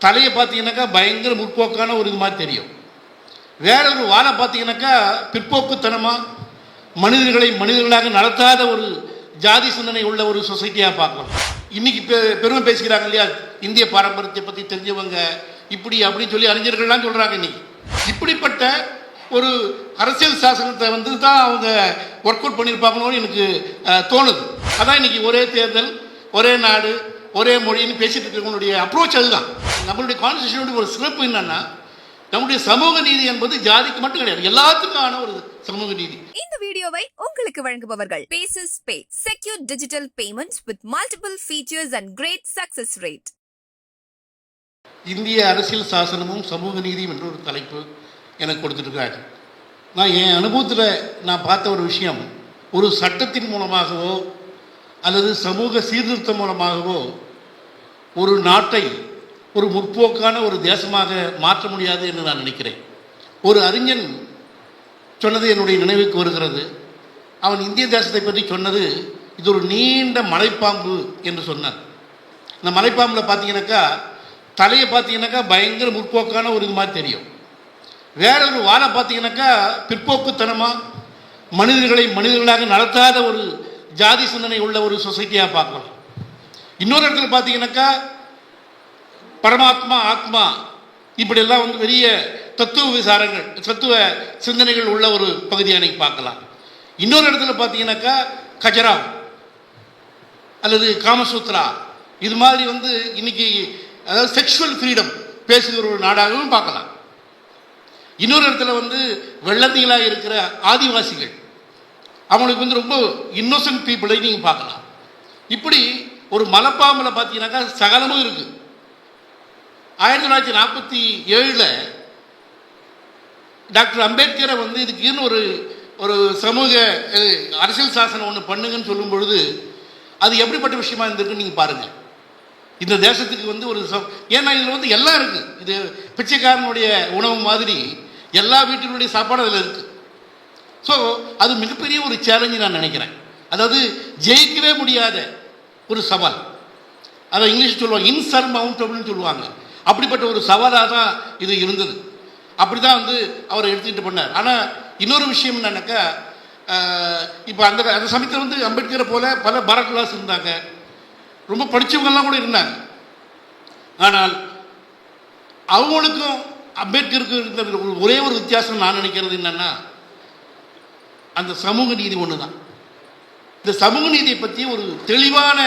தலையை பார்த்தீங்கன்னாக்கா பயங்கர முற்போக்கான ஒரு இது மாதிரி தெரியும். வேற ஒரு வாழை பார்த்தீங்கன்னாக்கா பிற்போக்குத்தனமாக மனிதர்களை மனிதர்களாக நடத்தாத ஒரு ஜாதி சிந்தனை உள்ள ஒரு சொசைட்டியாக பார்க்கலாம். இன்னைக்கு பெ- பெருமை பேசுகிறாங்க இல்லையா? இந்திய பாரம்பரியத்தை பற்றி தெரிஞ்சவங்க இப்படி அப்படின்னு சொல்லி அறிஞர்கள்லாம் சொல்கிறாங்க இன்னைக்கு. இப்படிப்பட்ட ஒரு அரசியல் சாசனத்தை வந்து தான் அவங்க ஒர்க் அவுட் பண்ணியிருப்பாங்களோன்னு எனக்கு தோணுது. அதான் இன்னைக்கு ஒரே தேர்தல் ஒரே நாடு ஒரே மொழின்னு பேசிட்டு இருக்கிறவங்களுடைய அப்ரோச் அதுதான். நம்மளுடைய கான்ஸ்டியூஷனுடைய ஒரு சிறப்பு என்னன்னா நம்முடைய சமூக நீதி என்பது ஜாதிக்கு மட்டும் கிடையாது எல்லாத்துக்கான ஒரு சமூக நீதி. இந்த வீடியோவை உங்களுக்கு வழங்குபவர்கள் bases pay secure digital payments with multiple features and great success rate இந்திய அரசியல் சாசனமும் சமூக நீதியும் என்ற ஒரு தலைப்பு எனக்கு கொடுத்துருக்காங்க நான் என் அனுபவத்தில் நான் பார்த்த ஒரு விஷயம் ஒரு சட்டத்தின் மூலமாகவோ அல்லது சமூக சீர்திருத்தம் மூலமாகவோ ஒரு நாட்டை ஒரு முற்போக்கான ஒரு தேசமாக மாற்ற முடியாது என்று நான் நினைக்கிறேன். ஒரு அறிஞன் சொன்னது என்னுடைய நினைவுக்கு வருகிறது. அவன் இந்திய தேசத்தை பற்றி சொன்னது இது ஒரு நீண்ட மலைப்பாம்பு என்று சொன்னான். இந்த மலைப்பாம்பில் பார்த்தீங்கன்னாக்கா தலையை பார்த்தீங்கன்னாக்கா பயங்கர முற்போக்கான ஒரு இது மாதிரி தெரியும். வேற ஒரு வாழை பார்த்தீங்கன்னாக்கா பிற்போக்குத்தனமாக மனிதர்களை மனிதர்களாக நடத்தாத ஒரு ஜாதி சிந்தனை உள்ள ஒரு சொசைட்டியாக பார்க்கலாம் இன்னொரு இடத்துல பார்த்தீங்கன்னாக்கா பரமாத்மா ஆத்மா இப்படியெல்லாம் வந்து பெரிய தத்துவ விசாரங்கள் தத்துவ சிந்தனைகள் உள்ள ஒரு பகுதியாக நீங்கள் பார்க்கலாம். இன்னொரு இடத்துல பார்த்தீங்கன்னாக்கா கஜரா அல்லது காமசூத்ரா இது மாதிரி வந்து இன்னைக்கு அதாவது செக்ஷுவல் ஃப்ரீடம் பேசுகிற ஒரு நாடாகவும் பார்க்கலாம். இன்னொரு இடத்துல வந்து வெள்ளத்திகளாக இருக்கிற ஆதிவாசிகள் அவங்களுக்கு வந்து ரொம்ப இன்னோசன்ட் பீப்புளை நீங்கள் பார்க்கலாம். இப்படி ஒரு மலைப்பாம்பில் பார்த்தீங்கன்னாக்கா சகலமும் இருக்குது ஆயிரத்தி தொள்ளாயிரத்தி நாற்பத்தி ஏழில் டாக்டர் அம்பேத்கரை வந்து இதுக்குன்னு ஒரு ஒரு சமூக அரசியல் சாசனம் ஒன்று பண்ணுங்கன்னு சொல்லும் பொழுது அது எப்படிப்பட்ட விஷயமா இருந்திருக்குன்னு நீங்கள் பாருங்கள் இந்த தேசத்துக்கு வந்து ஒரு ஏன்னா இதில் வந்து எல்லாம் இருக்குது இது பிச்சைக்காரனுடைய உணவு மாதிரி எல்லா வீட்டினுடைய சாப்பாடு அதில் இருக்குது ஸோ அது மிகப்பெரிய ஒரு சேலஞ்சு நான் நினைக்கிறேன். அதாவது ஜெயிக்கவே முடியாத ஒரு சவால். அதை இங்கிலீஷ் சொல்லுவாங்க இன்சர்மவுண்டபிள்னு சொல்லுவாங்க. அப்படிப்பட்ட ஒரு சவாலாக தான் இது இருந்தது. அப்படி தான் வந்து அவர் எடுத்துக்கிட்டு பண்ணார். ஆனால் இன்னொரு விஷயம் என்னன்னாக்கா இப்போ அந்த அந்த சமயத்தில் வந்து அம்பேத்கரை போல பல பரத்லாஸ் இருந்தாங்க. ரொம்ப படித்தவங்கெல்லாம் கூட இருந்தாங்க. ஆனால் அவங்களுக்கும் அம்பேத்கருக்கும் இருந்த ஒரே ஒரு வித்தியாசம் நான் நினைக்கிறது என்னென்னா அந்த சமூக நீதி ஒன்று தான் இந்த சமூக நீதியை பற்றி ஒரு தெளிவான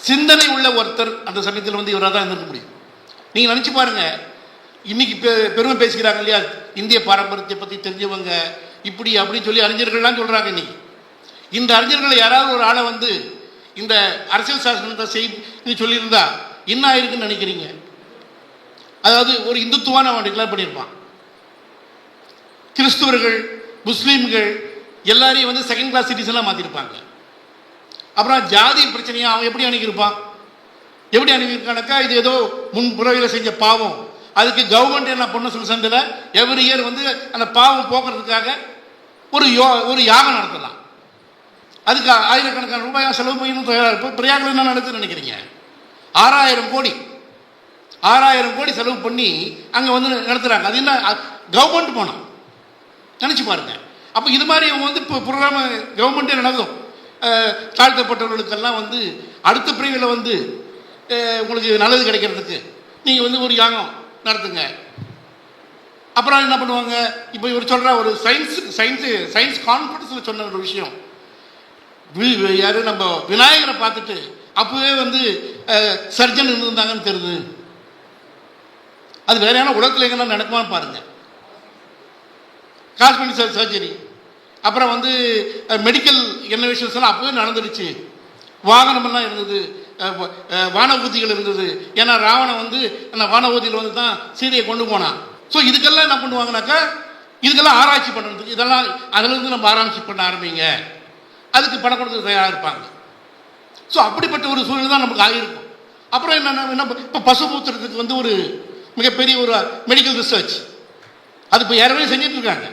சிந்தனை உள்ள ஒருத்தர் அந்த சமயத்தில் வந்து இவராக தான் இருந்திருக்க முடியும். நீங்கள் நினச்சி பாருங்க இன்னைக்கு பெ- பெருமை பேசுகிறாங்க இல்லையா? இந்திய பாரம்பரியத்தை பற்றி தெரிஞ்சவங்க இப்படி அப்படின்னு சொல்லி அறிஞர்கள்லாம் சொல்கிறாங்க இன்னைக்கு. இந்த அறிஞர்களை யாராவது ஒரு ஆளை வந்து இந்த அரசியல் சாசனத்தை செய் சொல்லியிருந்தா என்ன ஆயிருக்குன்னு நினைக்கிறீங்க? அதாவது ஒரு இந்துத்துவான அவன் டிக்ளேர் பண்ணியிருப்பான். கிறிஸ்துவர்கள் முஸ்லீம்கள் எல்லாரையும் வந்து செகண்ட் கிளாஸ் சிட்டிசனாக மாற்றிருப்பாங்க அப்புறம் ஜாதி பிரச்சனையை அவன் எப்படி அணுகியிருப்பான்? எப்படி அணுகியிருக்கானாக்கா இது ஏதோ முன்புறவையில் செஞ்ச பாவம். அதுக்கு கவர்மெண்ட் என்ன பண்ண சொல்லி சந்தில் எவ்ரி இயர் வந்து அந்த பாவம் போக்குறதுக்காக ஒரு யோ ஒரு யாகம் நடத்தலாம். அதுக்கு ஆயிரக்கணக்கான ரூபாய் செலவு பண்ணணும் தயாராக இருப்போம். பிரயாகில் என்ன நடக்குதுன்னு நினைக்கிறீங்க? ஆறாயிரம் கோடி. ஆறாயிரம் கோடி செலவு பண்ணி அங்கே வந்து நடத்துகிறாங்க அது என்ன கவர்மெண்ட் போனோம் நினச்சி பாருங்கள் அப்போ இது மாதிரி இவங்க வந்து இப்போ ப்ரோக்ராம் கவர்மெண்ட்டே நடக்கும்? தாழ்த்தப்பட்டவர்களுக்கெல்லாம் வந்து அடுத்த பிரிவில் வந்து உங்களுக்கு நல்லது கிடைக்கிறதுக்கு நீங்கள் வந்து ஒரு யாகம் நடத்துங்க. அப்புறம் என்ன பண்ணுவாங்க? இப்போ இவர் சொல்கிற ஒரு சயின்ஸ் சயின்ஸு சயின்ஸ் கான்ஃபரன்ஸில் சொன்ன ஒரு விஷயம். யார்? நம்ம விநாயகரை பார்த்துட்டு அப்போவே வந்து சர்ஜன் இருந்திருந்தாங்கன்னு தெரியுது. அது வேற உலகத்தில் எங்கன்னா நடக்குமான்னு பாருங்கள் காஸ்மெட்டிக் சர்ஜரி அப்புறம் வந்து மெடிக்கல் இன்னோவேஷன்ஸ் எல்லாம் அப்போவே நடந்துடுச்சு. வாகனமெல்லாம் இருந்தது. வான ஊதிகள் இருந்தது. ஏன்னா ராவணன் வந்து அந்த வான ஊர்தியில் வந்து தான் சீதையை கொண்டு போனான். ஸோ இதுக்கெல்லாம் என்ன பண்ணுவாங்கனாக்கா இதுக்கெல்லாம் ஆராய்ச்சி பண்ணுறதுக்கு இதெல்லாம் அதிலிருந்து நம்ம ஆராய்ச்சி பண்ண ஆரம்பிங்க. அதுக்கு பணம் கொடுத்து தயாராக இருப்பாங்க. ஸோ அப்படிப்பட்ட ஒரு சூழ்நிலை தான் நமக்கு ஆகியிருக்கும். அப்புறம் என்ன என்ன இப்போ பசு பூத்துறதுக்கு வந்து ஒரு மிகப்பெரிய ஒரு மெடிக்கல் ரிசர்ச் அது இப்போ ஏற்கனவே செஞ்சிட்ருக்காங்க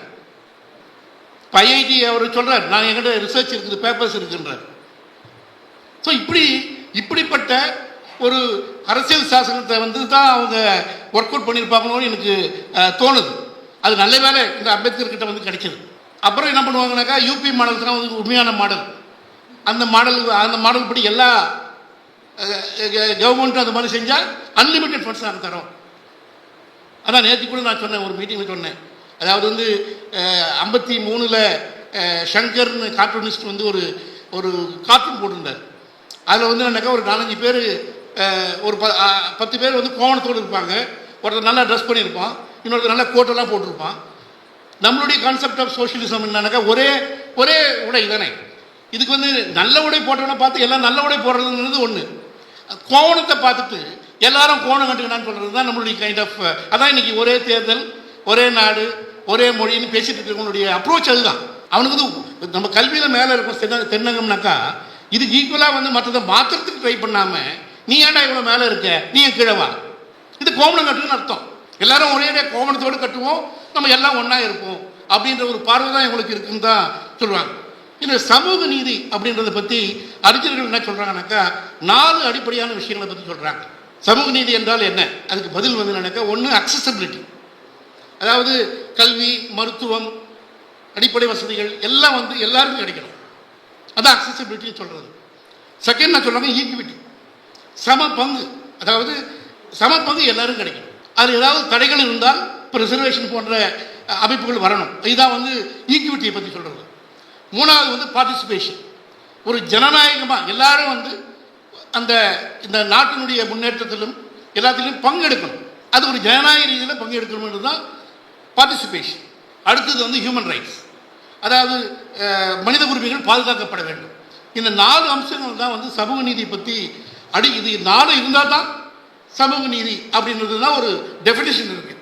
ஐஐடி அவர் சொல்கிறார் நான் என்கிட்ட ரிசர்ச் இருக்குது பேப்பர்ஸ் இருக்குன்றார். ஸோ இப்படி இப்படிப்பட்ட ஒரு அரசியல் சாசனத்தை வந்து தான் அவங்க ஒர்க் அவுட் பண்ணியிருப்பாங்களோன்னு எனக்கு தோணுது. அது நல்ல வேலை இந்த அம்பேத்கர் கிட்ட வந்து கிடைச்சது அப்புறம் என்ன பண்ணுவாங்கனாக்கா யூபி மாடல் தான் வந்து உண்மையான மாடல். அந்த மாடல் அந்த மாடல் படி எல்லா கவர்மெண்ட்டும் அந்த மாதிரி செஞ்சால் அன்லிமிட்டெட் ஃபண்ட்ஸ் நாங்கள் தரோம். அதான் நேற்று கூட நான் சொன்னேன் ஒரு மீட்டிங்கில் சொன்னேன். அதாவது வந்து ஐம்பத்தி மூணில் ஷங்கர்னு கார்ட்டூனிஸ்ட் வந்து ஒரு ஒரு கார்ட்டூன் போட்டிருந்தார். அதில் வந்து என்னக்கா ஒரு நாலஞ்சு பேர் ஒரு ப பத்து பேர் வந்து கோவணத்தோடு இருப்பாங்க. ஒருத்தர் நல்லா ட்ரெஸ் பண்ணியிருப்பான் இன்னொருத்தர் நல்லா கோட்டெல்லாம் போட்டிருப்பான். நம்மளுடைய கான்செப்ட் ஆஃப் சோஷியலிசம் என்னன்னாக்கா ஒரே ஒரே உடை தானே. இதுக்கு வந்து நல்ல உடை போட்டவனை பார்த்து எல்லாம் நல்ல உடை போடுறதுங்கிறது ஒன்று கோவணத்தை பார்த்துட்டு எல்லாரும் கோணம் கண்டுக்கணும்னு சொல்கிறது தான் நம்மளுடைய கைண்ட் ஆஃப் அதான் இன்றைக்கி ஒரே தேர்தல் ஒரே நாடு ஒரே மொழின்னு பேசிட்டு இருக்கிறவங்களுடைய அப்ரோச் அதுதான். அவனுக்கு வந்து நம்ம கல்வியில் மேலே இருக்கும் தென்ன தென்னகம்னாக்கா இதுக்கு ஈக்குவலாக வந்து மற்றதை மாற்றுறதுக்கு ட்ரை பண்ணாமல் நீ ஏன்டா இவ்வளோ மேலே இருக்க? நீ என் கீழே இது கோமணம் கட்டுன்னு அர்த்தம். எல்லாரும் ஒரே கோமணத்தோடு கட்டுவோம். நம்ம எல்லாம் ஒன்றா இருப்போம். அப்படின்ற ஒரு பார்வை தான் எங்களுக்கு இருக்குன்னு தான் சொல்கிறாங்க இந்த சமூக நீதி அப்படின்றத பற்றி அறிஞர்கள் என்ன சொல்கிறாங்கனாக்கா நாலு அடிப்படையான விஷயங்களை பற்றி சொல்கிறாங்க சமூக நீதி என்றால் என்ன? அதுக்கு பதில் வந்து என்னக்கா ஒன்று அக்சசபிலிட்டி அதாவது கல்வி மருத்துவம் அடிப்படை வசதிகள் எல்லாம் வந்து எல்லாருக்கும் கிடைக்கணும். அதான் அக்சசபிலிட்டின்னு சொல்கிறது செகண்ட் நான் சொல்கிறாங்க ஈக்விட்டி சம பங்கு. அதாவது சம பங்கு எல்லாரும் கிடைக்கும் அது ஏதாவது தடைகள் இருந்தால் இப்போ ரிசர்வேஷன் போன்ற அமைப்புகள் வரணும். இதுதான் வந்து ஈக்குவிட்டியை பற்றி சொல்கிறது மூணாவது வந்து பார்ட்டிசிபேஷன் ஒரு ஜனநாயகமாக எல்லாரும் வந்து அந்த இந்த நாட்டினுடைய முன்னேற்றத்திலும் எல்லாத்திலும் பங்கெடுக்கணும். அது ஒரு ஜனநாயக ரீதியில் பங்கெடுக்கணும்ன்றது தான் பார்ட்டிசிபேஷன் அடுத்தது வந்து ஹியூமன் ரைட்ஸ் அதாவது மனித உரிமைகள் பாதுகாக்கப்பட வேண்டும். இந்த நாலு அம்சங்கள் தான் வந்து சமூக நீதி பற்றி அடி இது நாலு இருந்தால் தான் சமூக நீதி அப்படின்றது தான் ஒரு டெஃபினேஷன் இருக்குது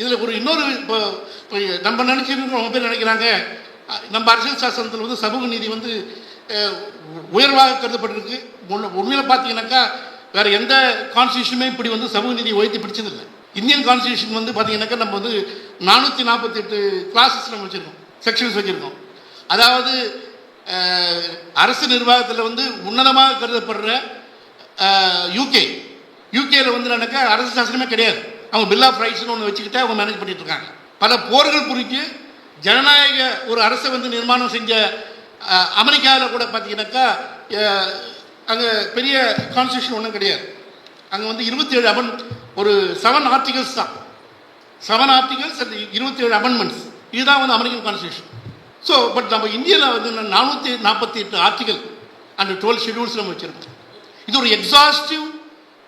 இதில் ஒரு இன்னொரு இப்போ இப்போ நம்ம நினச்சிருக்கோம் ரொம்ப பேர் நினைக்கிறாங்க. நம்ம அரசியல் சாசனத்தில் வந்து சமூக நீதி வந்து உயர்வாக கருதப்பட்டிருக்கு. முன்ன உண்மையில் பார்த்தீங்கன்னாக்கா வேறு எந்த கான்ஸ்டியூஷனுமே இப்படி வந்து சமூக நீதி உயர்த்தி பிடிச்சதில்லை. இந்தியன் கான்ஸ்டியூஷன் வந்து பார்த்தீங்கன்னாக்கா நம்ம வந்து நானூற்றி நாற்பத்தெட்டு கிளாஸஸ் நம்ம வச்சுருக்கோம் செக்ஷன்ஸ் வச்சுருக்கோம். அதாவது அரசு நிர்வாகத்தில் வந்து உன்னதமாக கருதப்படுற யூகே யூகேயில் வந்து நடக்க அரசு சாசனமே கிடையாது. அவங்க பில் ஆஃப் ரைட்ஸ்னு ஒன்று வச்சுக்கிட்டு அவங்க மேனேஜ் பண்ணிட்டு இருக்காங்க. பல போர்கள் குறித்து ஜனநாயக ஒரு அரசை வந்து நிர்மாணம் செஞ்ச அமெரிக்காவில் கூட பார்த்தீங்கன்னாக்கா அங்கே பெரிய கான்ஸ்டியூஷன் ஒன்றும் கிடையாது. அங்கே வந்து இருபத்தி ஏழு ஒரு செவன் ஆர்டிகல்ஸ் தான். செவன் ஆர்டிகல்ஸ் அண்ட் இருபத்தி ஏழு அமெண்ட்மெண்ட்ஸ் இதுதான் வந்து அமெரிக்கன் கான்ஸ்டியூஷன் ஸோ பட் நம்ம இந்தியாவில் வந்து நானூற்றி நாற்பத்தி எட்டு ஆர்டிகல் அண்ட் டுவெல் ஷெடியூல்ஸ் நம்ம வச்சுருக்கோம். இது ஒரு எக்ஸாஸ்டிவ்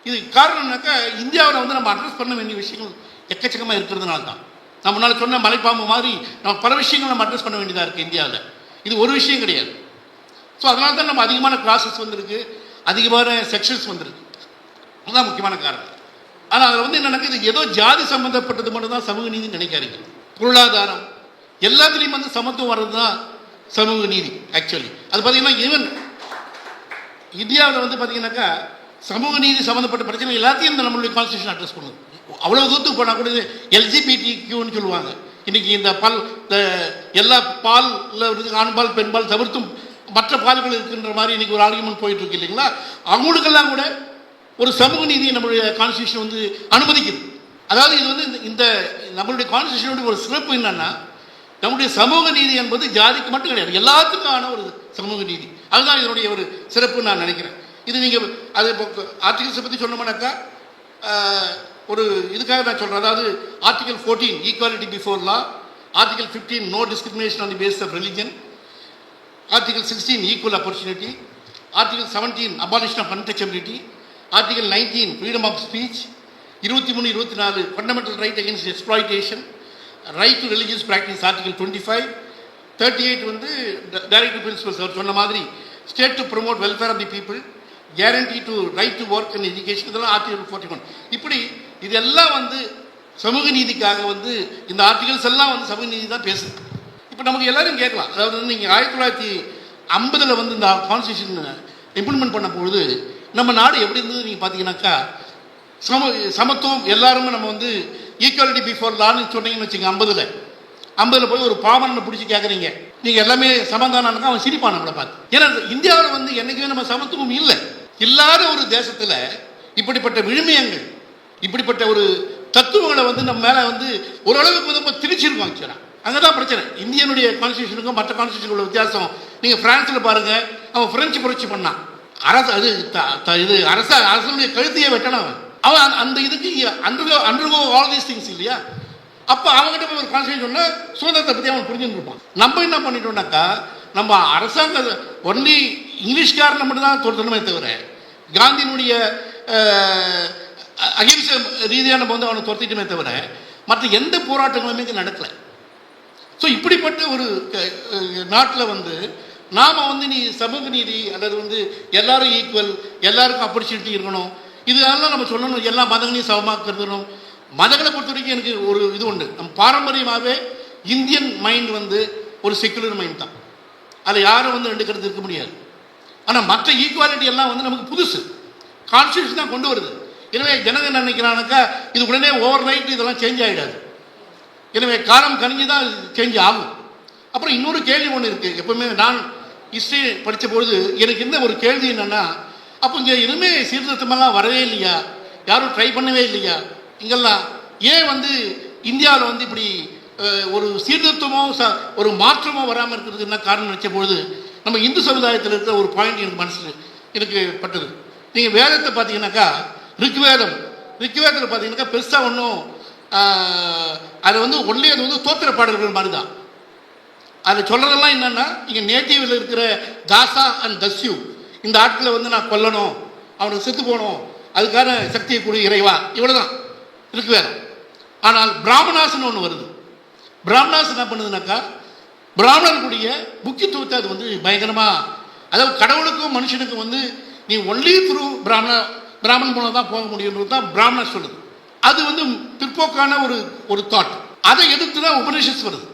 இது காரணம்னாக்கா இந்தியாவில் வந்து நம்ம அட்ரஸ் பண்ண வேண்டிய விஷயங்கள் எக்கச்சக்கமாக இருக்கிறதுனால தான் நம்ம முன்னால் சொன்ன மலைப்பாம்பு மாதிரி நம்ம பல விஷயங்கள் நம்ம அட்ரஸ் பண்ண வேண்டியதாக இருக்குது இந்தியாவில். இது ஒரு விஷயம் கிடையாது. ஸோ அதனால தான் நம்ம அதிகமான கிளாஸஸ் வந்திருக்கு அதிகமான செக்ஷன்ஸ் வந்திருக்கு. அதுதான் முக்கியமான காரணம். ஆனால் அதில் வந்து என்ன நடக்குது? ஏதோ ஜாதி சம்மந்தப்பட்டது மட்டும் தான் சமூக நீதி நினைக்காதீங்க. பொருளாதாரம் எல்லாத்துலேயும் வந்து சமத்துவம் வர்றது தான் சமூக நீதி ஆக்சுவலி அது பார்த்தீங்கன்னா ஈவன் இந்தியாவில் வந்து பார்த்தீங்கன்னாக்கா சமூக நீதி சம்மந்தப்பட்ட பிரச்சனை எல்லாத்தையும் இந்த நம்மளுடைய கான்ஸ்டியூஷன் அட்ரஸ் பண்ணுது. அவ்வளோ தூரத்துக்கு போனால் கூட எல்ஜிபிடி கியூன்னு சொல்லுவாங்க. இன்னைக்கு இந்த பால் இந்த எல்லா பாலில் ஆண்பால் பெண்பால் தவிர்த்தும் மற்ற பால்கள் இருக்கின்ற மாதிரி இன்னைக்கு ஒரு ஆர்குமெண்ட் போயிட்டு இருக்கு இல்லைங்களா? அவங்களுக்கெல்லாம் கூட ஒரு சமூக நீதியை நம்மளுடைய கான்ஸ்டியூஷன் வந்து அனுமதிக்குது. அதாவது இது வந்து இந்த- இந்த நம்மளுடைய கான்ஸ்டியூஷனுடைய ஒரு சிறப்பு என்னன்னா நம்முடைய சமூக நீதி என்பது ஜாதிக்கு மட்டும் கிடையாது. எல்லாத்துக்கான ஒரு சமூக நீதி. அதுதான் இதனுடைய ஒரு சிறப்பு நான் நினைக்கிறேன். இது நீங்கள் அது இப்போ ஆர்டிகல்ஸை பற்றி சொன்னோம்னாக்கா ஒரு இதுக்காக நான் சொல்கிறேன் அதாவது article fourteen equality before law article fifteen no discrimination on the base of religion article sixteen equal opportunity article seventeen abolition of untouchability article nineteen freedom of speech இருபத்தி மூணு இருபத்தி நாலு fundamental right against exploitation right to religious practice article twenty five thirty eight வந்து director principles அவர் சொன்ன மாதிரி state to promote welfare of the people guarantee to right to work and education இதெல்லாம் article forty one இப்படி இதெல்லாம் வந்து சமூக நீதிக்காக வந்து இந்த ஆர்டிகல்ஸ் எல்லாம் வந்து சமூக நீதி தான் பேசுது. இப்போ நமக்கு எல்லாரும் கேட்கலாம். அதாவது வந்து நீங்கள் ஆயிரத்தி தொள்ளாயிரத்தி ஐம்பதில் வந்து இந்த கான்ஸ்டியூஷன் இம்ப்ளிமெண்ட் பண்ண பொழுது நம்ம நாடு எப்படி இருந்தது நீங்கள் பார்த்தீங்கன்னாக்கா சம சமத்துவம் எல்லாருமே நம்ம வந்து ஈக்குவாலிட்டி பிஃபோர் லான்னு சொன்னீங்கன்னு வச்சுங்க ஐம்பதில். ஐம்பதில் போய் ஒரு பாமனை பிடிச்சி கேட்குறீங்க நீங்கள் எல்லாமே சமந்தானானுங்க அவன் சிரிப்பான் நம்மளை பார்த்து. ஏன்னா இந்தியாவில் வந்து என்றைக்குமே நம்ம சமத்துவம் இல்லை. இல்லாத ஒரு தேசத்தில் இப்படிப்பட்ட விழுமியங்கள் இப்படிப்பட்ட ஒரு தத்துவங்களை வந்து நம்ம மேலே வந்து ஓரளவுக்கு வந்து நம்ம திணிச்சிருக்கோம் ஆக்சுவலாக அங்கே தான் பிரச்சனை. இந்தியனுடைய கான்ஸ்டியூஷனுக்கும் மற்ற கான்ஸ்டியூஷனுக்கும் உள்ள வித்தியாசம். நீங்கள் ஃப்ரான்ஸில் பாருங்கள் அவன் ஃப்ரெஞ்சு புரட்சி பண்ணான். அரசு அது த- த- இது அரச அரசனுடைய கழுத்தையே வெட்டணும் அவன். அவன் அந்த- அந்த இதுக்கு undergo undergo all these things இல்லையா? அப்போ அவங்ககிட்ட போய் ஒரு கான்ஸ்டியூஷன் சொன்னால் சுதந்திரத்தை பற்றி அவன் புரிஞ்சுருப்பான் நம்ம என்ன பண்ணிட்டோம்னாக்கா நம்ம அரசாங்க ஒன்லி இங்கிலீஷ்காரனை மட்டும் தான் துரத்தணுமே தவிர காந்தியினுடைய அகிம்சை ரீதியாக நம்ம வந்து அவனை துரத்திட்டுமே தவிர மற்ற எந்த போராட்டங்களுமே நடக்கலை. ஸோ இப்படிப்பட்ட ஒரு நாட்டில் வந்து நாம் வந்து நீ சமூக நீதி அல்லது வந்து எல்லாரும் ஈக்குவல் எல்லாருக்கும் ஆப்பர்ச்சுனிட்டி இருக்கணும். இதெல்லாம் நம்ம சொல்லணும் எல்லா மதங்களையும் சமமாக கருதணும் மதங்களை பொறுத்த வரைக்கும் எனக்கு ஒரு இது உண்டு. நம் பாரம்பரியமாகவே இந்தியன் மைண்ட் வந்து ஒரு செக்குலர் மைண்ட் தான். அதில் யாரும் வந்து ரெண்டு கருத்து இருக்க முடியாது. ஆனால் மற்ற ஈக்குவாலிட்டி எல்லாம் வந்து நமக்கு புதுசு. கான்ஸ்டியூஷன் தான் கொண்டு வருது. எனவே ஜனங்க நினைக்கிறானாக்கா இது உடனே ஓவர் நைட் இதெல்லாம் சேஞ்ச் ஆகிடாது எனவே காலம் கணிஞ்சு தான் சேஞ்ச் ஆகும். அப்புறம் இன்னொரு கேள்வி ஒன்று இருக்குது எப்பவுமே நான் ஹிஸ்ட்ரி படித்த பொழுது எனக்கு இருந்த ஒரு கேள்வி என்னென்னா அப்போ இங்கே எதுவுமே சீர்திருத்தமெல்லாம் வரவே இல்லையா? யாரும் ட்ரை பண்ணவே இல்லையா? இங்கெல்லாம் ஏன் வந்து இந்தியாவில் வந்து இப்படி ஒரு சீர்திருத்தமோ ச ஒரு மாற்றமோ வராமல் இருக்கிறதுக்கு என்ன காரணம் நினச்ச பொழுது நம்ம இந்து சமுதாயத்தில் இருக்கிற ஒரு பாயிண்ட் எனக்கு மனசில் எனக்கு பட்டது. நீங்கள் வேதத்தை பார்த்தீங்கன்னாக்கா ரிக்வேதம் ரிக்வேதத்தில் பார்த்தீங்கன்னாக்கா பெருசாக ஒன்றும் அது வந்து ஒன்லி அது வந்து தோத்திர பாடல்கள் மாதிரி தான் அதில் சொல்கிறதெல்லாம் என்னென்னா இங்கே நேட்டிவில் இருக்கிற தாசா அண்ட் தஸ்யூ இந்த ஆட்களை வந்து நான் கொல்லணும் அவனுக்கு செத்து போகணும் அதுக்கான சக்தியை கொடு இறைவா. இவ்வளோ தான் இருக்கு வேற. ஆனால் பிராமணாஸ்னு ஒன்று வருது. பிராமணாஸ் என்ன பண்ணுதுனாக்கா பிராமணர்களுடைய முக்கியத்துவத்தை அது வந்து பயங்கரமாக அதாவது கடவுளுக்கும் மனுஷனுக்கும் வந்து நீ ஒன்லி த்ரூ பிராமண பிராமணன் மூலம் தான் போக முடியுன்றது தான் பிராமணர் சொல்லுது. அது வந்து பிற்போக்கான ஒரு ஒரு தாட் அதை எடுத்து தான் உபனிஷஸ் வருது.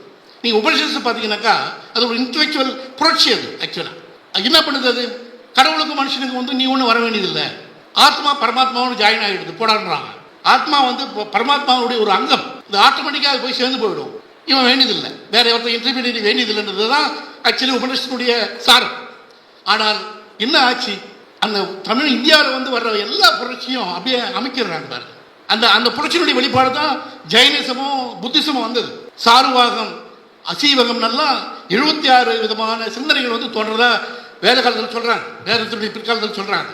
நீங்கள் உபனிஷஸ் பார்த்தீங்கன்னாக்கா அது ஒரு இன்டலெக்சுவல் புரட்சி அது ஆக்சுவலாக என்ன பண்ணுது அது? கடவுளுக்கும் மனுஷனுக்கு வந்து நீ ஒன்றும் வர வேண்டியதில்லை. ஆத்மா பரமாத்மாவும் ஜாயின் ஆகிடுது போடான்றாங்க. ஆத்மா வந்து பரமாத்மாவுடைய ஒரு அங்கம். இந்த ஆட்டோமேட்டிக்காக போய் சேர்ந்து போயிடும். இவன் வேண்டியதில்லை. வேற ஒருத்தர் இன்டர்மீடியட் வேண்டியதில்லைன்றது தான் ஆக்சுவலி உபனிஷத்துடைய சாரம். ஆனால் என்ன ஆச்சு? அந்த தமிழ் இந்தியாவில் வந்து வர்ற எல்லா புரட்சியும் அப்படியே அமைக்கிறாங்க பாருங்க. அந்த அந்த புரட்சியினுடைய வெளிப்பாடு தான் ஜெயினிசமும் புத்திசமும் வந்தது. சாருவாகம் அசீவகம் நல்லா எழுபத்தி ஆறு விதமான சிந்தனைகள் வந்து தோன்றதா வேத காலத்தில் சொல்கிறாங்க வேதத்தினுடைய பிற்காலத்தில் சொல்கிறாங்க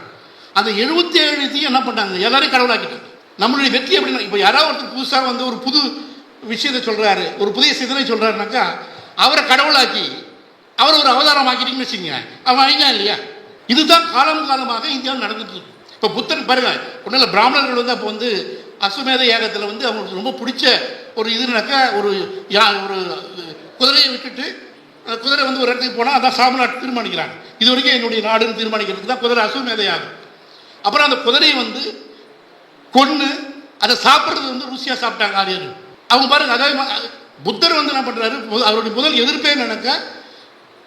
அந்த எழுபத்தி ஏழுத்தையும் என்ன பண்ணாங்க எல்லாரையும் கடவுளாக்கிட்டாங்க. நம்மளுடைய வெற்றி அப்படின்னா இப்போ யாராவது ஒருத்தர் புதுசாக வந்து ஒரு புது விஷயத்தை சொல்கிறாரு ஒரு புதிய சிந்தனை சொல்கிறாருனாக்கா அவரை கடவுளாக்கி அவர் ஒரு அவதாரம் ஆக்கிட்டீங்கன்னு வச்சுங்க அவன் ஐயா இல்லையா? இதுதான் காலம் காலமாக இந்தியாவில் நடந்துட்டு இருக்கு. இப்போ புத்தர் பாருங்க ஒன்றும் பிராமணர்கள் வந்து அப்போ வந்து அஸ்வமேத யாகத்தில் வந்து அவங்களுக்கு ரொம்ப பிடிச்ச ஒரு இதுனாக்கா ஒரு யா ஒரு குதிரையை விட்டுட்டு அந்த குதிரை வந்து ஒரு இடத்துக்கு போனால் அதான் சாமநாட்டு தீர்மானிக்கிறாங்க. இது வரைக்கும் என்னுடைய நாடுன்னு தீர்மானிக்கிறதுக்கு தான் குதிரை அசுமேதையாகும் அப்புறம் அந்த குதிரையை வந்து கொன்று அதை சாப்பிட்றது வந்து ருசியாக சாப்பிட்டாங்க ஆரியர்கள். அவங்க பாருங்க அதாவது புத்தர் வந்து என்ன பண்ணுறாரு அவருடைய முதல் எதிர்ப்பே நினைக்க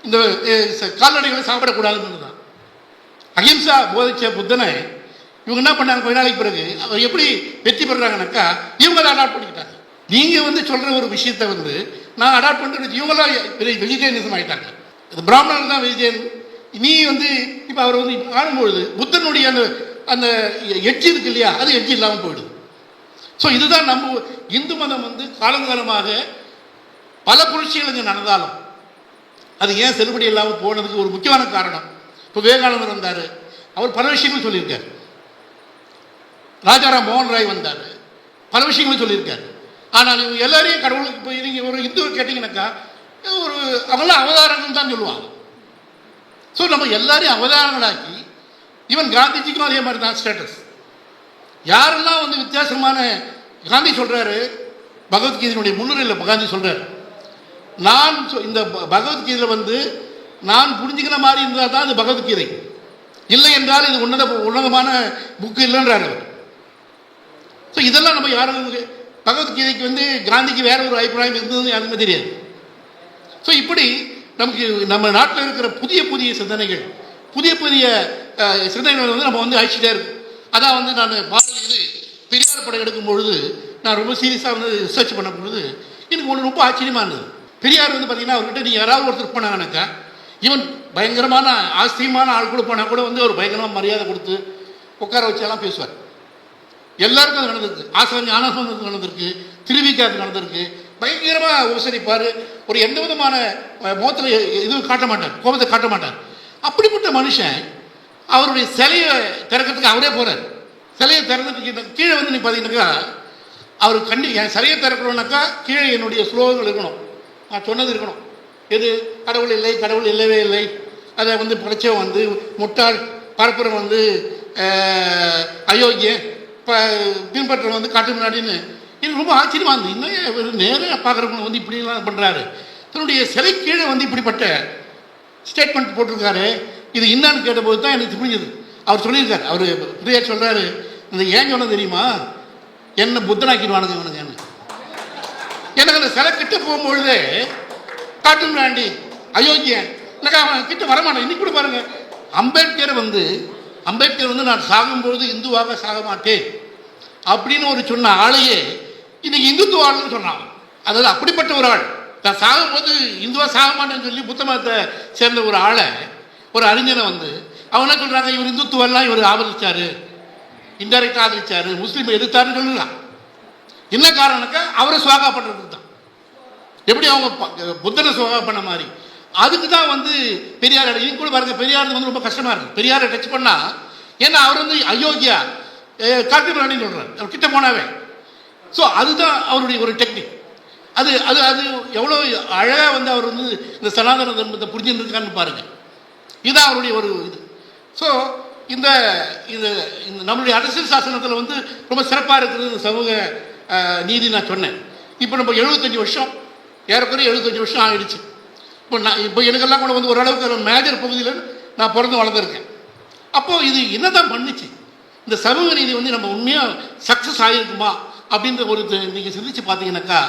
இந்த கால்நடைகளை சாப்பிடக்கூடாதுன்னு தான். அகிம்சா போதிச்ச புத்தனை இவங்க என்ன பண்ணாங்க கொஞ்ச நாளைக்கு பிறகு அவர் எப்படி வெற்றி பெறுறாங்கனாக்கா இவங்க அதை அடாப்ட் பண்ணிக்கிட்டாங்க. நீங்கள் வந்து சொல்கிற ஒரு விஷயத்தை வந்து நான் அடாப்ட் பண்ணுறது இவங்களாம் பெரிய வெஜிடேரியனிசம் ஆகிட்டாங்க இது பிராமணர் தான் வெஜிடேரியன் நீ வந்து இப்போ அவர் வந்து இப்ப புத்தனுடைய அந்த அந்த எட்ஜி இருக்கு இல்லையா? அது எட்ஜி இல்லாமல் போயிடுது. ஸோ இதுதான் நம்ம இந்து மதம் வந்து காலங்காலமாக பல புரட்சிகள் இங்கே நடந்தாலும் அது ஏன் செல்லுபடி இல்லாமல் போனதுக்கு ஒரு முக்கியமான காரணம். இப்போ விவேகானந்தர் வந்தார். அவர் பல விஷயங்கள் சொல்லியிருக்கார். ராஜாராம் மோகன் ராய் வந்தார். பல விஷயங்களும் சொல்லியிருக்காரு. ஆனால் இவங்க எல்லாரையும் கடவுளுக்கு போய் நீங்கள் ஒரு இந்து கேட்டிங்கனாக்கா ஒரு அவங்களாம் அவதாரங்கள் தான் சொல்லுவாங்க. ஸோ நம்ம எல்லாரையும் அவதாரங்களாக்கி ஈவன் காந்திஜிக்கும் அதே மாதிரி தான் ஸ்டேட்டஸ் யாரெல்லாம் வந்து வித்தியாசமான காந்தி சொல்கிறாரு பகவத்கீதையினுடைய முன்னுரையில் காந்தி சொல்கிறார் நான் சொ- இந்த பகவத்கீதையில் வந்து நான் புரிஞ்சுக்கிற மாதிரி இருந்தால் தான் அது பகவத்கீதை. இல்லை என்றால் இது உன்னத உன்னதமான புக்கு இல்லைன்றார் அவர். ஸோ இதெல்லாம் நம்ம யாரும் பகவத்கீதைக்கு வந்து காந்திக்கு வேற ஒரு அபிப்பிராயம் இருந்ததுன்னு யாருக்குமே தெரியாது. ஸோ இப்படி நமக்கு நம்ம நாட்டில் இருக்கிற புதிய புதிய சிந்தனைகள் புதிய புதிய சிந்தனைகள் வந்து நம்ம வந்து அழிச்சிட்டே இருக்கும். அதான் வந்து நான் பாரதி இது பெரியார் படம் எடுக்கும் பொழுது நான் ரொம்ப சீரியஸாக வந்து ரிசர்ச் பண்ண பொழுது எனக்கு ஒன்று ரொம்ப ஆச்சரியமாக இருந்தது. பெரியார் வந்து பார்த்தீங்கன்னா அவர்கிட்ட நீங்கள் யாராவது ஒருத்தர் போனாங்கனாக்கா ஈவன் பயங்கரமான ஆஸ்தியமான ஆள் கூட போனால் கூட வந்து ஒரு பயங்கரமாக மரியாதை கொடுத்து உட்கார வச்செல்லாம் பேசுவார். எல்லாருக்கும் அது நடந்திருக்கு. ஆசிரியர் ஞானசம்பந்தத்துக்கு நடந்திருக்கு. திருவிக்காக்கு நடந்திருக்கு. பயங்கரமாக உபசரிப்பார். ஒரு எந்த விதமான முகத்தில் இதுவும் காட்ட மாட்டார். கோபத்தை காட்ட மாட்டார். அப்படிப்பட்ட மனுஷன் அவருடைய சிலையை திறக்கிறதுக்கு அவரே போகிறார் சிலையை திறந்துட்டு கீழே- வந்து நீ பார்த்தீங்கன்னாக்கா அவர் கண்டி என் சிலையை திறக்கணும்னாக்கா கீழே என்னுடைய ஸ்லோகங்கள் இருக்கணும். நான் சொன்னது இருக்கணும். எது? கடவுள் இல்லை கடவுள் இல்லவே இல்லை. அதை வந்து பிரச்சனை வந்து முட்டாள் பரப்புறம் வந்து அயோக்கியம் இப்போ பின்பற்ற வந்து காட்டு முன்னாடின்னு எனக்கு ரொம்ப ஆச்சரியமாக இருந்தது. இன்னும் இவர் நேராக பார்க்குறவங்க வந்து இப்படிலாம் பண்ணுறாரு தன்னுடைய சிலை கீழே வந்து இப்படிப்பட்ட ஸ்டேட்மெண்ட் போட்டிருக்காரு. இது என்னான்னு கேட்டபோது தான் எனக்கு புரிஞ்சது. அவர் சொல்லியிருக்கார். அவர் பிரியா சொல்கிறாரு இந்த ஏன் சொன்ன தெரியுமா? என்ன புத்தனாக்கிடுவானுங்க இவனுங்க என்ன? எனக்கு அந்த சிலை கிட்ட போகும்பொழுதே காட்டு மிராண்டி அயோக்கியன் எனக்கு அவன் கிட்ட வரமாட்டான். இன்னைக்கு கூட பாருங்க. அம்பேத்கர் வந்து அம்பேத்கர் வந்து நான் சாகும்பொழுது இந்துவாக சாக மாட்டேன். அப்படின்னு ஒரு சொன்ன ஆளையே இன்னைக்கு இந்துத்துவாள்னு சொன்னான் அதாவது அப்படிப்பட்ட ஒரு ஆள். நான் சாகும்போது இந்துவா சாக மாட்டேன்னு சொல்லி புத்த மதத்தை சேர்ந்த ஒரு ஆளை ஒரு அறிஞரை வந்து அவனா சொல்கிறாங்க சொல்றாங்க? இவர் இந்துத்துவெல்லாம் இவர் ஆதரிச்சாரு. இன்டைரக்டா ஆதரிச்சாரு. முஸ்லீம் எதிர்த்தாருன்னு சொல்லலாம் என்ன காரணக்கா அவரை சுவாகா பண்றதுக்கு தான். எப்படி அவங்க ப- புத்தனை சுவாகா பண்ண மாதிரி. அதுக்கு தான் வந்து பெரியார் இன்னைக்கு கூட பாருங்க பெரியார் வந்து ரொம்ப கஷ்டமா இருக்கு. பெரியாரை டச் பண்ணா ஏன்னா அவர் வந்து அயோக்கியா. காட்டு ராணி சொல்றாரு அவர் கிட்ட போனாவே. ஸோ அதுதான் அவருடைய ஒரு டெக்னிக் அது அது அது எவ்வளோ அழகாக வந்து அவர் வந்து இந்த சனாதன தர்மத்தை புரிஞ்சுருக்கான்னு பாருங்க. இதுதான் அவருடைய ஒரு இது. ஸோ இந்த இது இந்த நம்மளுடைய அரசியல் சாசனத்தில் வந்து ரொம்ப சிறப்பாக இருக்கிறது இந்த சமூக நீதி நான் சொன்னேன். இப்போ நம்ம எழுபத்தஞ்சி வருஷம் ஏறக்குறைய எழுபத்தஞ்சி வருஷம் ஆகிடுச்சு இப்போ நான் இப்போ எனக்கெல்லாம் கூட வந்து ஓரளவுக்கு மேஜர் பகுதியில் நான் பிறந்து வளர்ந்துருக்கேன். அப்போது இது என்ன தான் பண்ணுச்சு? இந்த சமூக நீதி வந்து நம்ம உண்மையாக சக்ஸஸ் ஆகிருக்குமா அப்படின்ற ஒரு நீங்கள் சிந்திச்சு பார்த்தீங்கன்னாக்கா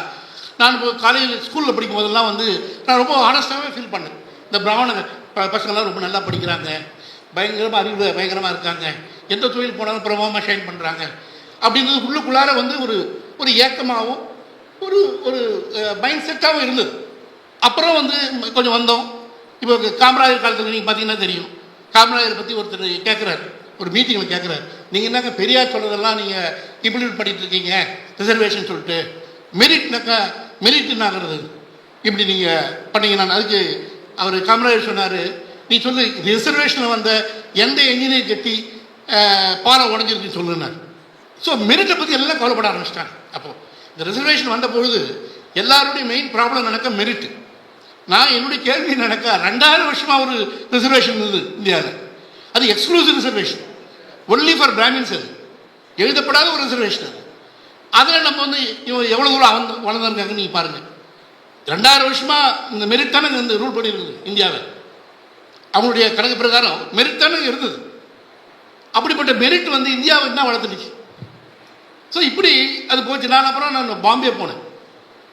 நான் இப்போ காலேஜ் ஸ்கூலில் படிக்கும் போதெல்லாம் வந்து நான் ரொம்ப ஆனஸ்டாகவே ஃபீல் பண்ணேன். இந்த பிராமண ப- பசங்கள்லாம் ரொம்ப நல்லா படிக்கிறாங்க. பயங்கரமாக அறிவு பயங்கரமாக இருக்காங்க. எந்த தொழில் போனாலும் பிரபலமாக ஷைன் பண்ணுறாங்க அப்படின்றது உள்ளுக்குள்ளார வந்து ஒரு ஒரு ஏக்கமாகவும் ஒரு ஒரு மைண்ட் செட்டாகவும் இருந்தது. அப்புறம் வந்து கொஞ்சம் வந்தோம். இப்போ காமராஜர் காலத்தில் நீங்கள் பார்த்தீங்கன்னா தெரியும். காமராஜர் பற்றி ஒருத்தர் கேட்குறாரு ஒரு மீட்டிங்கில் கேட்குறாரு நீங்கள் என்னங்க பெரியார் சொல்கிறதெல்லாம் நீங்கள் இம்ப்ளிமெண்ட் பண்ணிட்டு இருக்கீங்க ரிசர்வேஷன் சொல்லிட்டு மெரிட்னாக்கா மெரிட்னாகிறது இப்படி நீங்கள் பண்ணீங்கன்னா அதுக்கு அவர் காமராஜர் சொன்னார். நீ சொல்லு ரிசர்வேஷனில் வந்த எந்த என்ஜினியர் கட்டி பாலம் உடஞ்சிருக்குன்னு சொல்லுனார் ஸோ மெரிட்டை பற்றி எல்லாம் கவலைப்பட ஆரம்பிச்சிட்டாங்க. அப்போது இந்த ரிசர்வேஷன் வந்த பொழுது எல்லாருடைய மெயின் ப்ராப்ளம் நடக்க மெரிட் நான் என்னுடைய கேள்வி நடக்க ரெண்டாயிரம் வருஷமாக ஒரு ரிசர்வேஷன் இருந்தது இந்தியாவில் அது exclusive reservation only for Brahmins அது எழுதப்படாத ஒரு ரிசர்வேஷன் அது. அதில் நம்ம வந்து இவன் எவ்வளோ தூரம் அவன் வளர்ந்துருக்காங்கன்னு நீங்கள் பாருங்கள் ரெண்டாயிரம் வருஷமாக இந்த மெரிட் தானே இந்த ரூல் பண்ணியிருக்குது இந்தியாவில் அவங்களுடைய கணக்கு பிரகாரம் மெரிட் தானே இருந்தது. அப்படிப்பட்ட மெரிட் வந்து இந்தியாவை என்ன வளர்த்துனுச்சு? ஸோ இப்படி அது போச்சு. நான் அப்புறம் நான் பாம்பே போனேன்.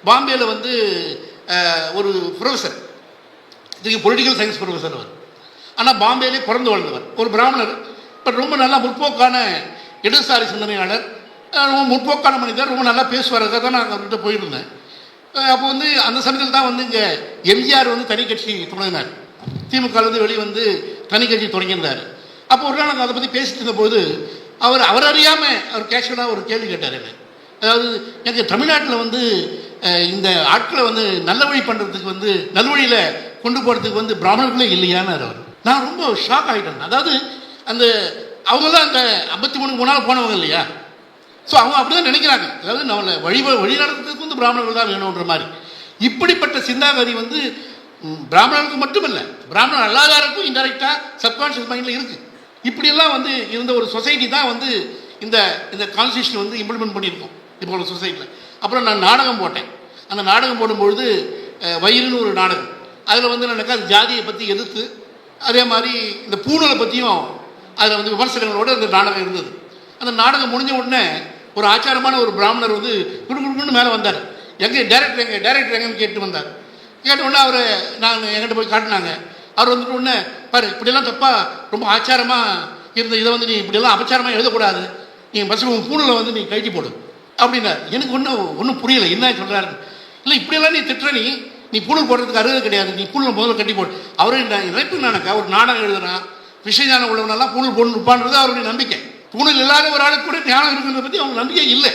பாம்பேயில் வந்து ஒரு ப்ரொஃபஸர் இதுக்கு பொலிட்டிக்கல் சயின்ஸ் ப்ரொஃபஸர் அவர். ஆனால் பாம்பேலே பிறந்து வளர்ந்தவர். ஒரு பிராமணர். பட் ரொம்ப நல்லா முற்போக்கான இடதுசாரி சிந்தனையாளர் ரொம்ப முற்போக்கான மனிதர் ரொம்ப நல்லா பேசுவார். தான் நான் அவர்கிட்ட போயிருந்தேன். அப்போ வந்து அந்த சமயத்தில் தான் வந்து இங்கே எம்ஜிஆர் வந்து தனி கட்சி தொடங்கினார். திமுகலேருந்து வெளியே வந்து தனி கட்சி தொடங்கியிருந்தார். அப்போ ஒரு நாள் நாங்கள் அதை பற்றி பேசிட்டு இருந்தபோது அவர் அவர் அறியாமல் அவர் கேஷுவலாக ஒரு கேள்வி கேட்டார் என்ன. அதாவது எனக்கு தமிழ்நாட்டில் வந்து இந்த ஆட்களை வந்து நல்ல வழி பண்ணுறதுக்கு வந்து நல்வழியில் கொண்டு போகிறதுக்கு வந்து பிராமணர்களே இல்லையான்னு அவர். நான் ரொம்ப ஷாக் ஆகிட்டேன் அதாவது அந்த அவங்களாம் அந்த ஐம்பத்தி மூணு முன்னால் போனவங்க இல்லையா? ஸோ அவங்க அப்படி தான் நினைக்கிறாங்க. அதாவது நம்மளை வழி வழி நடத்துறதுக்கு வந்து பிராமணர்கள் தான் வேணுன்ற மாதிரி. இப்படிப்பட்ட சிந்தாகதி வந்து ம், பிராமணர்களுக்கு மட்டுமல்ல பிராமணர் அல்லாதாருக்கும் இன்டெரக்டாக சப்கான்ஷியஸ் மைண்டில் இருக்குது இப்படியெல்லாம் வந்து இருந்த ஒரு சொசைட்டி தான் வந்து இந்த இந்த கான்ஸ்டியூஷன் வந்து இம்ப்ளிமெண்ட் பண்ணியிருக்கோம். இப்போ ஒரு சொசைட்டியில் அப்புறம் நான் நாடகம் போட்டேன். அந்த நாடகம் போடும்பொழுது வயிறுன்னு ஒரு நாடகம். அதில் வந்து எனக்கு அது ஜாதியை பற்றி எதிர்த்து அதே மாதிரி இந்த பூணலை பற்றியும் அதில் வந்து விமர்சகர்களோடு அந்த நாடகம் இருந்தது. அந்த நாடகம் முடிஞ்ச உடனே ஒரு ஆச்சாரமான ஒரு பிராமணர் வந்து குடுகுடுன்னு மேலே வந்தார். எங்கே டேரக்டர் எங்கே டேரக்டர் எங்கன்னு கேட்டு வந்தார். கேட்ட உடனே அவர் நான் என்கிட்ட போய் காட்டினாங்க. அவர் வந்துட்டு உடனே பாரு இப்படியெல்லாம் தப்பாக ரொம்ப ஆச்சாரமாக இருந்த இதை வந்து நீ இப்படியெல்லாம் அபச்சாரமாக எழுதக்கூடாது. நீ பஸ்ஸில் உன் பூணில் வந்து நீ கழட்டி போடு. அப்படின்னார். எனக்கு ஒன்றும் ஒன்றும் புரியல. என்ன சொல்கிறாரு இல்லை இப்படியெல்லாம் நீ திட்டுற நீ. நீ பூணல் போடுறதுக்கு அருகது கிடையாது. நீ பூணில் முதல்ல கட்டி போடு. அவரே நினைப்பு நானக்கா? ஒரு நாடகம் எழுதுறான். விஷயஞானம் உள்ளவனெல்லாம் பூணல் போடணுப்பான்றது அவருடைய நம்பிக்கை. தூணில் இல்லாத ஒரு ஆளுக்கு கூட ஞானம் இருக்குன்றத பற்றி அவங்க நம்பிக்கை இல்லை.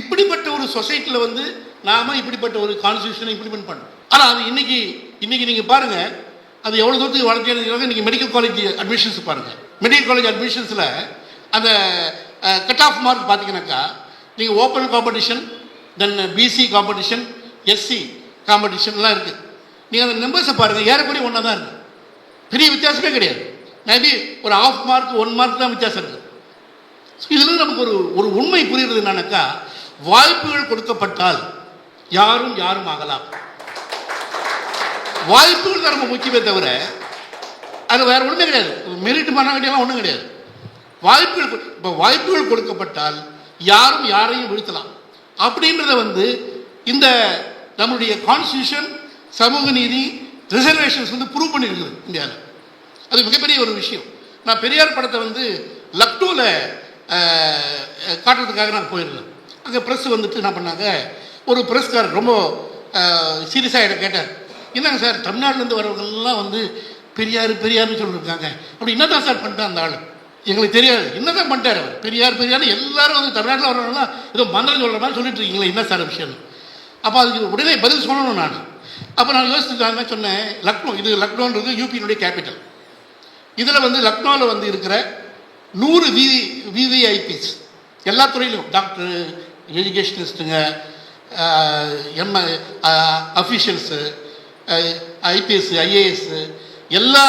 இப்படிப்பட்ட ஒரு சொசைட்டியில் வந்து நாம இப்படிப்பட்ட ஒரு கான்ஸ்டியூஷனை இம்ப்ளிமெண்ட் பண்ணுறோம் ஆனால் அது இன்னைக்கு இன்னைக்கு நீங்கள் பாருங்கள் அது எவ்வளோ தூரத்துக்கு வளர்ச்சி இன்றைக்கி மெடிக்கல் காலேஜ் அட்மிஷன்ஸ் பாருங்கள் மெடிக்கல் காலேஜ் அட்மிஷன்ஸில் அந்த கட் ஆஃப் மார்க் பார்த்தீங்கன்னாக்கா நீங்கள் open competition then BC competition SC காம்படிஷன்லாம் இருக்குது நீங்கள் அந்த நம்பர்ஸை பாருங்கள் ஏறக்குறைய ஒன்றா தான் இருக்குது பெரிய வித்தியாசமே கிடையாது. மேபி ஒரு ஆஃப் மார்க் ஒன் மார்க் தான் வித்தியாசம் இருக்குது இதில் நமக்கு ஒரு ஒரு உண்மை புரியுறது என்னன்னாக்கா வாய்ப்புகள் கொடுக்கப்பட்டால் யாரும் யாரும் ஆகலாம். வாய்ப்புகள் தான் ரொம்ப முக்கியமே தவிர அது வேற ஒன்றுமே கிடையாது. மெரிட் பண்ண ஒன்றும் கிடையாது. வாய்ப்புகள் இப்போ வாய்ப்புகள் கொடுக்கப்பட்டால் யாரும் யாரையும் வீழ்த்தலாம். அப்படின்றத வந்து இந்த நம்முடைய கான்ஸ்டியூஷன் சமூக நீதி ரிசர்வேஷன்ஸ் வந்து ப்ரூவ் பண்ணியிருக்குது இந்தியாவில் அது மிகப்பெரிய ஒரு விஷயம். நான் பெரியார் படத்தை வந்து லக்னோவில் காட்டுறதுக்காக நான் போயிருந்தேன். அங்கே ப்ரெஸ் வந்துட்டு என்ன பண்ணாங்க ஒரு ப்ரெஸ்காரர் ரொம்ப சீரியஸாக என்னை கேட்டார். என்னங்க சார் தமிழ்நாட்டிலேருந்து வரவங்கெல்லாம் வந்து பெரியார் பெரியார்னு சொல்லியிருக்காங்க அப்படி என்ன தான் சார் பண்ணிட்டான் அந்த ஆள்? எங்களுக்கு தெரியாது. என்ன தான் பண்ணிட்டார் அவர்? பெரியார் பெரியார்னு எல்லாரும் வந்து தமிழ்நாட்டில் வரவங்களாம் ஏதோ மந்திரம் சொல்கிற மாதிரி சொல்லிட்டு இருக்கீங்களே என்ன சார் விஷயம் அப்போ அதுக்கு உடனே பதில் சொல்லணும் நான். அப்போ நான் யோசித்து நான் சொன்னேன் லக்னோ இது லக்னோன்றது யூபியினுடைய கேபிட்டல் இதில் வந்து லக்னோவில் வந்து இருக்கிற நூறு விவி விவிஐபிஸ் எல்லா துறையிலும். டாக்டர் எஜுகேஷனிஸ்ட்டுங்க எம் அஃபிஷியல்ஸு ஐபிஎஸ் ஐஏஎஸ் எல்லா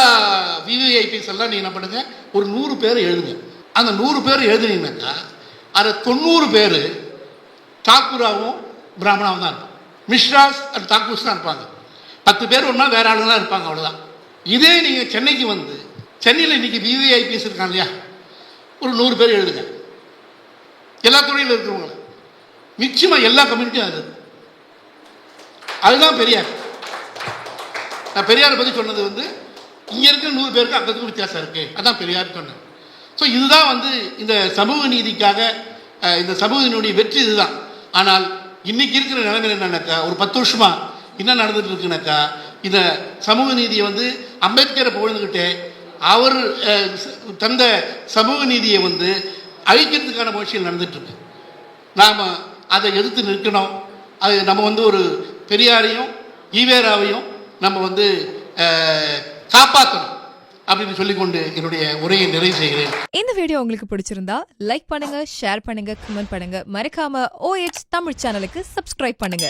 விவிஐபிஎஸ் எல்லாம் நீங்கள் என்ன பண்ணுங்க? ஒரு நூறு பேர் எழுதுங்க. அந்த நூறு பேர் எழுதுனீங்கன்னாக்கா அதில் தொண்ணூறு பேர் தாக்கூராவும் பிராமணாவும் தான் இருப்பாங்க. மிஸ்ராஸ் அண்ட் தாக்கூஸ் தான் இருப்பாங்க. பத்து பேர் ஒன்றா வேற ஆளுங்களாம் இருப்பாங்க அவ்வளோதான் இதே நீங்கள் சென்னைக்கு வந்து சென்னையில் இன்றைக்கி விவிஐபிஎஸ் இருக்காங்க இல்லையா? ஒரு நூறு பேர் எழுதுங்க. எல்லா துறையில் இருக்கிறவங்க நிச்சயமாக எல்லா கம்யூனிட்டியும் அது. அதுதான் பெரியார். நான் பெரியாரை பற்றி சொன்னது வந்து இங்கே இருக்கிற நூறு பேருக்கு அங்கே வித்தியாசம் இருக்குது அதான் பெரியார் சொன்னேன். ஸோ இதுதான் வந்து இந்த சமூக நீதிக்காக இந்த சமூகத்தினுடைய வெற்றி இதுதான். ஆனால் இன்றைக்கி இருக்கிற நிலைமை என்னன்னாக்கா ஒரு பத்து வருஷமாக என்ன நடந்துட்டு இருக்குனாக்கா இந்த சமூக நீதியை வந்து அம்பேத்கரை புகழ்ந்துக்கிட்டே அவர் தந்த சமூக நீதியை வந்து அழிக்கிறதுக்கான முயற்சியில் நடந்துட்டுருக்கு. நாம் அதை எதிர்த்து நிற்கணும். அது நம்ம வந்து ஒரு பெரியாரையும் ஈவேராவையும் நம்ம வந்து காப்பாற்றணும் அப்படின்னு சொல்லிக்கொண்டு என்னுடைய உரையை நிறைவு செய்கிறேன். இந்த வீடியோ உங்களுக்கு பிடிச்சிருந்தா லைக் பண்ணுங்க ஷேர் பண்ணுங்க கமெண்ட் பண்ணுங்க. மறக்காம ஓஎச் தமிழ் சேனலுக்கு சப்ஸ்கிரைப் பண்ணுங்க.